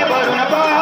por una paz.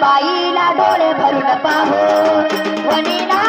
बाईला डोळे भरून पाहो वणीला